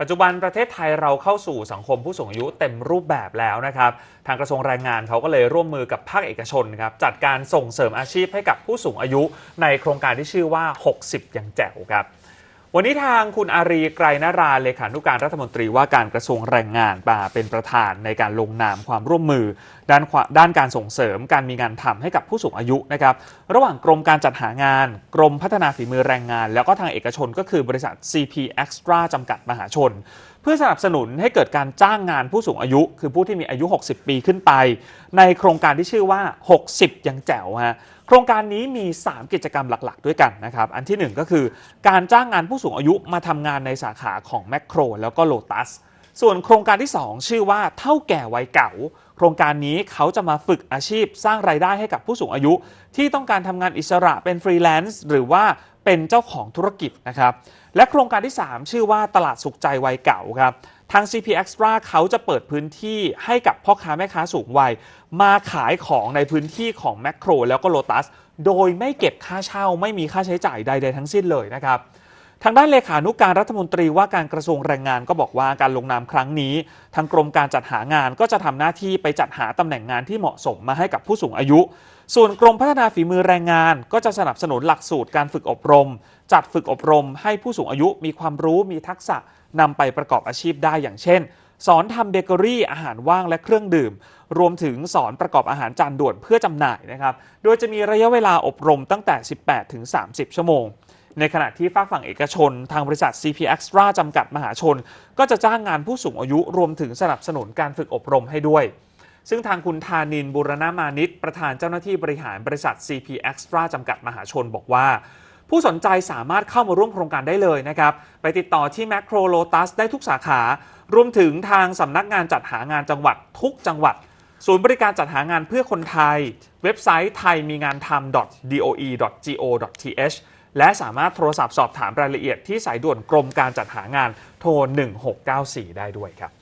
ปัจจุบันประเทศไทยเราเข้าสู่สังคมผู้สูงอายุเต็มรูปแบบแล้วนะครับ ทางกระทรวงแรงงานเขาก็เลยร่วมมือกับภาคเอกชนครับจัดการส่งเสริมอาชีพให้กับผู้สูงอายุ ในโครงการที่ชื่อว่า 60อย่างแจ๋วครับ วันนี้ทางคุณอารีไกรนาราเลขานุการรัฐมนตรีว่าการกระทรวงแรงงานมาเป็นประธานในการลงนามความร่วมมือ ด้านด้านการส่งเสริมการมีงานทำให้กับผู้สูงอายุนะครับระหว่างกรมการจัดหางาน กรมพัฒนาฝีมือแรงงาน แล้วก็ทางเอกชนก็คือบริษัท CP Extra จำกัดมหาชน เพื่อสนับสนุนให้เกิดการจ้างงานผู้สูงอายุ คือผู้ที่มีอายุ 60 ปีขึ้นไป ในโครงการที่ชื่อว่า 60 ยังแจ๋วฮะโครงการนี้มี 3 กิจกรรมหลักๆ ด้วยกันนะครับ อันที่ 1 ก็คือการจ้างงานผู้สูงอายุมาทำงานในสาขาของแมคโครแล้วก็โลตัสส่วนโครงการที่ 2 ชื่อว่าเท่าแก่วัยเก่า โครงการนี้เขาจะมาฝึกอาชีพสร้างรายได้ให้กับผู้สูงอายุ ที่ต้องการทำงานอิสระเป็นฟรีแลนซ์หรือว่า เป็นเจ้าของธุรกิจนะครับ และโครงการที่ 3 ชื่อว่าตลาดสุขใจวัยเก่าครับ ทาง CP Extra เขาจะเปิดพื้นที่ให้กับพ่อค้าแม่ค้าสูงวัย มาขายของในพื้นที่ของแมคโครแล้วก็โลตัส โดยไม่เก็บค่าเช่าไม่มีค่าใช้จ่ายใด ๆ ทั้งสิ้นเลยนะครับ ทางด้านเลขานุการรัฐมนตรีว่าการกระทรวงแรงงานก็บอกว่าการลงนามครั้งนี้ ทางกรมการจัดหางานก็จะทำหน้าที่ไปจัดหาตำแหน่งงานที่เหมาะสมมาให้กับผู้สูงอายุ ส่วนกรมพัฒนาฝีมือแรงงาน ก็จะสนับสนุนหลักสูตรการฝึกอบรม จัดฝึกอบรม ให้ผู้สูงอายุมีความรู้มีทักษะนำไปประกอบอาชีพได้อย่างเช่น สอนทำเบเกอรี่อาหารว่างและเครื่องดื่ม รวมถึงสอนประกอบอาหารจานด่วนเพื่อจำหน่ายนะครับ โดยจะมีระยะเวลาอบรมตั้งแต่ 18 ถึง 30 ชั่วโมง ในขณะที่ฝากฝั่งเอกชน ทางบริษัท CP Extra จำกัดมหาชน ก็จะจ้างงานผู้สูงอายุรวมถึงสนับสนุนการฝึกอบรมให้ด้วย ซึ่งทางคุณธานินบุรณามานิตประธานเจ้าหน้าที่บริหารบริษัท CP Extra จำกัดมหาชนบอกว่าผู้สนใจสามารถเข้ามาร่วมโครงการได้เลยนะครับ ไปติดต่อที่ Macro Lotus ได้ทุกสาขา รวมถึงทางสำนักงานจัดหางานจังหวัดทุกจังหวัด ศูนย์บริการจัดหางานเพื่อคนไทย เว็บไซต์ไทยมีงานทำ doe.go.th และสามารถโทรศัพท์สอบถามรายละเอียดที่สายด่วนกรมการจัดหางานโทร 1694 ได้ด้วยครับ